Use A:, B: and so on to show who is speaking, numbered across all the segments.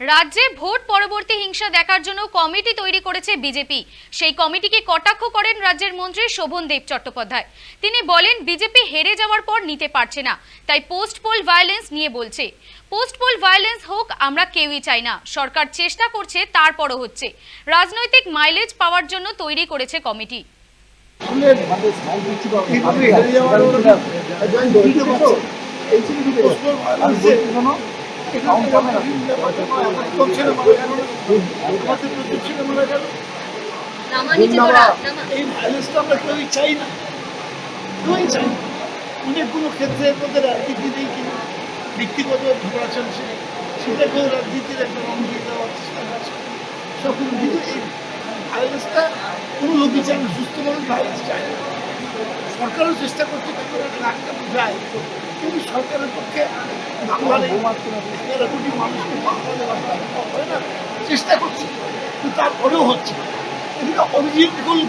A: রাজ্যে ভোট পরবর্তী হিংসা দেখার জন্য কমিটি তৈরি করেছে বিজেপি সেই কমিটিকে কটাক্ষ করেন রাজ্যের মন্ত্রী শোভন দেব চট্টোপাধ্যায় তিনি বলেন বিজেপি হেরে যাওয়ার পর নিতে পারছে না তাই পোস্ট পোল ভায়োলেন্স নিয়ে বলছে পোস্ট পোল ভায়োলেন্স হোক আমরা কেউই চাই না সরকার চেষ্টা করছে তারপরও হচ্ছে রাজনৈতিক মাইলেজ পাওয়ার জন্য তৈরি করেছে কমিটি
B: এই ভায়োলেন্সটা আমরা কেউই চাই না কেউই চাই অনেকগুলো ক্ষেত্রে এর মধ্যে রাজনীতি নেই কিনা ব্যক্তিগত ঝগড়া চলছে সেটাকেও রাজনীতির একটা রং দিয়ে দেওয়ার চেষ্টা করছে সব কিন্তু এই ভায়োলেন্সটা কোনো লোকই চায় না। সুস্থ মানুষ ভায়োলেন্স চায় না। সরকারও চেষ্টা করছে আটকানো কিন্তু সরকারের পক্ষে হয় না, চেষ্টা করছে। কিন্তু তারপরেও হচ্ছে। এদিকে অরিজিনাল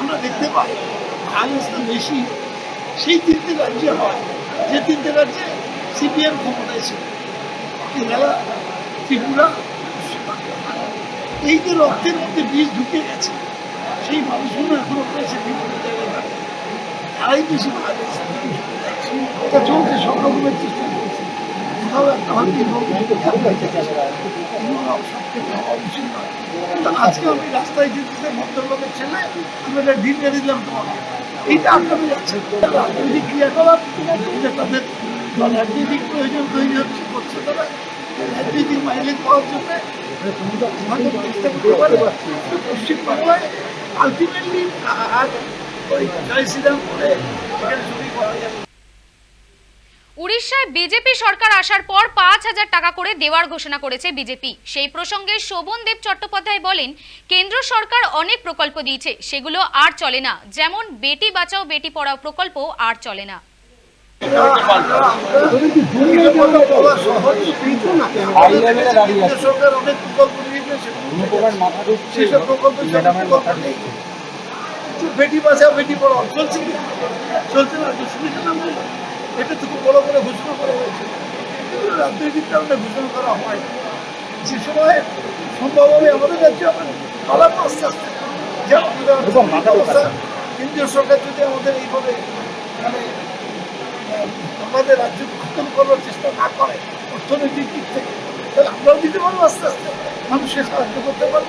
B: আমরা দেখতে পাই ভায়োলেন্সটা বেশি, সেই তিনটে রাজ্যে হয়। যে তিনটে রাজ্যে সিপিএম ক্ষমতায় ছিল কেরালা ত্রিপুরা, এই যে রক্তের মধ্যে বীজ ঢুকে গেছে, সেই মানুষগুলো এখনও রয়েছে বিভিন্ন জায়গায়। তারাই বেশি ভায়োলেন্স এটা চলছে, সব রকমের চেষ্টা চলছে। কোথাও একটা আজকে আমি রাস্তায় যেতে ভদ্রলোকের ছেলে, আমি ডিল দিয়ে দিলাম তোমাকে। এইটা আটকানো যাচ্ছে রাজনৈতিক ক্রিয়াকলাপ এটা তাদের রাজনৈতিক প্রয়োজন তৈরি হচ্ছে করছে তারা। রাজনৈতিক মাইলেজ পাওয়ার জন্য হয়তো চেষ্টা করতে পারে। পশ্চিমবাংলায় আলটিমেটলি আর
A: উড়িষ্যায় বিজেপি সরকার আসার পর পাঁচ হাজার টাকা করে দেওয়ার ঘোষণা করেছে বিজেপি। সেই প্রসঙ্গে শোভন দেব চট্টোপাধ্যায় বলেন কেন্দ্র সরকার অনেক প্রকল্প দিয়েছে সেগুলো আর চলে না। যেমন বেটি বাঁচাও বেটি পড়াও প্রকল্প আর চলে না।
B: সরকার অনেক প্রকল্প নিয়েছে সেসব প্রকল্প প্রকল্প নেই কিন্তু বেটি বাঁচাও বেটি পড়াও। চলছে কি? চলছে না এটা তো খুব বড় করে ঘোষণা করা হয়েছে। রাজনৈতিক কারণে ঘোষণা করা হয়। যে সময় সম্ভব হবে আমাদের রাজ্যে আমরা আস্তে আস্তে আমাদের কেন্দ্রীয় সরকার যদি আমাদের এইভাবে মানে আমাদের রাজ্য খতম করার চেষ্টা না করে অর্থনৈতিক দিক থেকে তাহলে আমরাও দিতে পারব আস্তে আস্তে। মানুষকে সাহায্য করতে পারব।